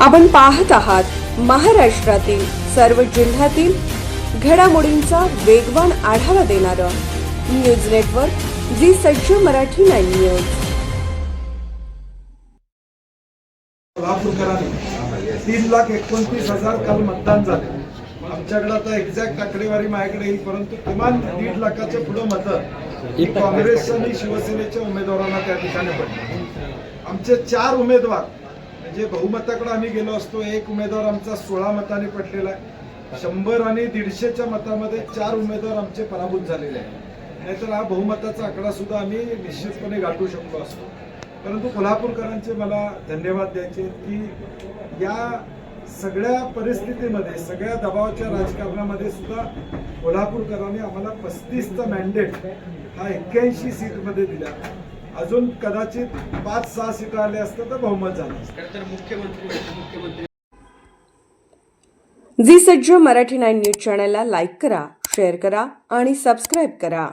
आपण पाहत आहात महाराष्ट्रातील सर्व जिल्ह्यातील घडामोडींचा वेगवान आढावा देणारं न्यूज नेटवर्क जी सज्ज मराठी नाईन न्यूज. तीन लाख एकोणतीस हजार काल मतदान झाले. आमच्याकडे आता एक्झॅक्ट आकडेवारी माझ्याकडे येईल परंतु किमान दीड लाखाच्या पुढं मतं ही काँग्रेस आणि शिवसेनेच्या उमेदवारांना त्या ठिकाणी पडली आमचे चार उमेदवार जे बहुमताकडे आम्ही गेलो असतो एक उमेदवार आमचा सोळा मताने पडलेला आहे. शंभर आणि दीडशेच्या मतामध्ये चार उमेदवार आमचे पराभूत झालेले आहेत. नाहीतर हा बहुमताचा आकडा सुद्धा आम्ही निश्चितपणे गाठू शकलो असतो. परंतु कोल्हापूरकरांचे मला धन्यवाद द्यायचे की या सगळ्या परिस्थितीमध्ये सगळ्या दबावाच्या राजकारणामध्ये सुद्धा कोल्हापूरकरांनी आम्हाला पस्तीसचा मॅन्डेट हा एक्क्याऐंशी सीटमध्ये दिला. अजून कदाचित पाच सहा सीट आले असतं तर बहुमत झालं मुख्यमंत्री जी सज्ज मराठी नाईन न्यूज चॅनलला लाईक करा शेअर करा आणि सबस्क्राईब करा.